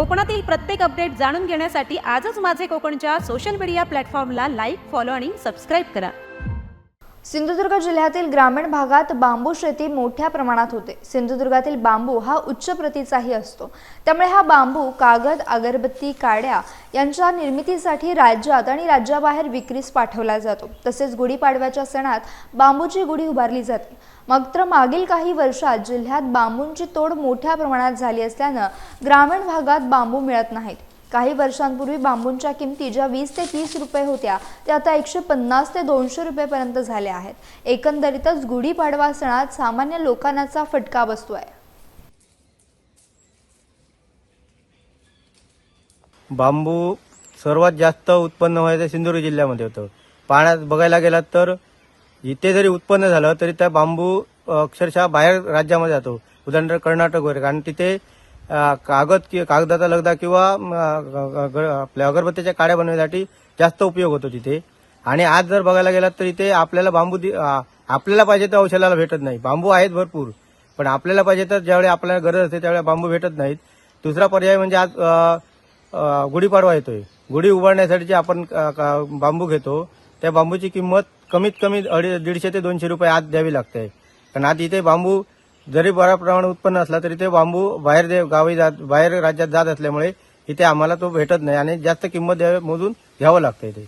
कोकणातील प्रत्येक अपडेट जाणून घेण्यासाठी आजच माझे कोकणच्या सोशल मीडिया प्लॅटफॉर्मला लाईक फॉलो आणि सबस्क्राईब करा. सिंधुदुर्ग जिल्ह्यातील ग्रामीण भागात बांबू शेती मोठ्या प्रमाणात होते. सिंधुदुर्गातील बांबू हा उच्च प्रतीचाही असतो. त्यामुळे हा बांबू कागद अगरबत्ती काड्या यांच्या निर्मितीसाठी राज्यात आणि राज्याबाहेर विक्रीस पाठवला जातो. तसेच गुढीपाडव्याच्या सणात बांबूची गुढी उभारली जाते. मात्र मागील काही वर्षात जिल्ह्यात बांबूंची तोड मोठ्या प्रमाणात झाली असल्यानं ग्रामीण भागात बांबू मिळत नाहीत. काही वर्षांपूर्वी बांबूंच्या किमती ज्या वीस ते तीस रुपये होत्या त्या आता एकशे पन्नास ते दोनशे रुपयेपर्यंत झाल्या आहेत. एकंदरीतच गुढीपाडवा सणात सामान्य लोकांनाचा फटका बसतो आहे बांबू सर्वात जास्त उत्पन्न व्हायचं सिंधुदुर्ग जिल्ह्यामध्ये होतं. पाण्यात बघायला गेलात तर इथे जरी उत्पन्न झालं तरी त्या बांबू अक्षरशः बाहेर राज्यामध्ये जातो. उदाहरणार्थ कर्नाटक वगैरे. कारण तिथे कागद कि- कागदाचा लगदा किंवा ग- आपल्या अगरबत्तीच्या काड्या बनवण्यासाठी जास्त उपयोग होतो तिथे. आणि आज जर बघायला गेलात तर इथे आपल्याला बांबू आपल्याला पाहिजे तर औषधाला भेटत नाही. बांबू आहेत भरपूर. पण आपल्याला पाहिजे तर ज्यावेळी आपल्याला गरज असते त्यावेळी बांबू भेटत नाहीत. दुसरा पर्याय म्हणजे आज गुढीपाडवा येतोय. गुढी उभारण्यासाठी जे आपण का- बांबू घेतो त्या बांबूची किंमत कमीत कमी अडी दीडशे ते दोनशे रुपये आत द्यावी लागते. कारण आज इथे बांबू जरी बऱ्या प्रमाणात उत्पन्न असला तरी ते बांबू बाहेर दे गावी जात बाहेर राज्यात जात असल्यामुळे इथे आम्हाला तो भेटत नाही आणि जास्त किंमत द्यावी मोजून घ्यावं लागतं इथे.